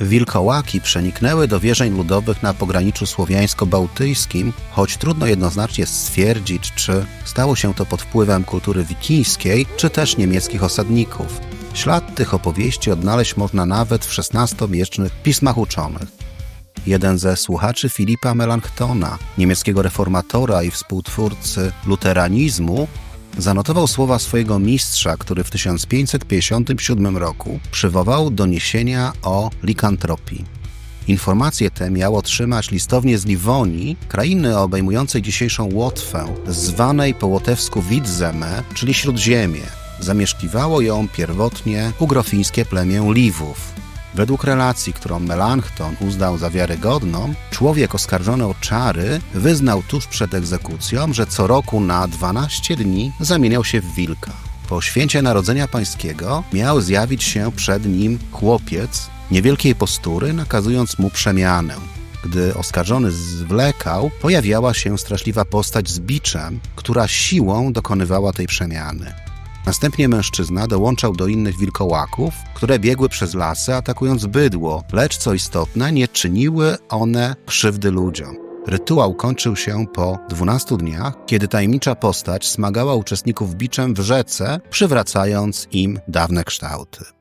Wilkołaki przeniknęły do wierzeń ludowych na pograniczu słowiańsko-bałtyckim, choć trudno jednoznacznie stwierdzić, czy stało się to pod wpływem kultury wikińskiej, czy też niemieckich osadników. Ślad tych opowieści odnaleźć można nawet w XVI-wiecznych pismach uczonych. Jeden ze słuchaczy Filipa Melanchtona, niemieckiego reformatora i współtwórcy luteranizmu, zanotował słowa swojego mistrza, który w 1557 roku przywołał doniesienia o likantropii. Informacje te miał otrzymać listownie z Liwonii, krainy obejmującej dzisiejszą Łotwę, zwanej po łotewsku Widzeme, czyli Śródziemie. Zamieszkiwało ją pierwotnie ugrofińskie plemię Liwów. Według relacji, którą Melanchthon uznał za wiarygodną, człowiek oskarżony o czary wyznał tuż przed egzekucją, że co roku na 12 dni zamieniał się w wilka. Po święcie Narodzenia Pańskiego miał zjawić się przed nim chłopiec niewielkiej postury, nakazując mu przemianę. Gdy oskarżony zwlekał, pojawiała się straszliwa postać z biczem, która siłą dokonywała tej przemiany. Następnie mężczyzna dołączał do innych wilkołaków, które biegły przez lasy atakując bydło, lecz co istotne, nie czyniły one krzywdy ludziom. Rytuał kończył się po 12 dniach, kiedy tajemnicza postać smagała uczestników biczem w rzece, przywracając im dawne kształty.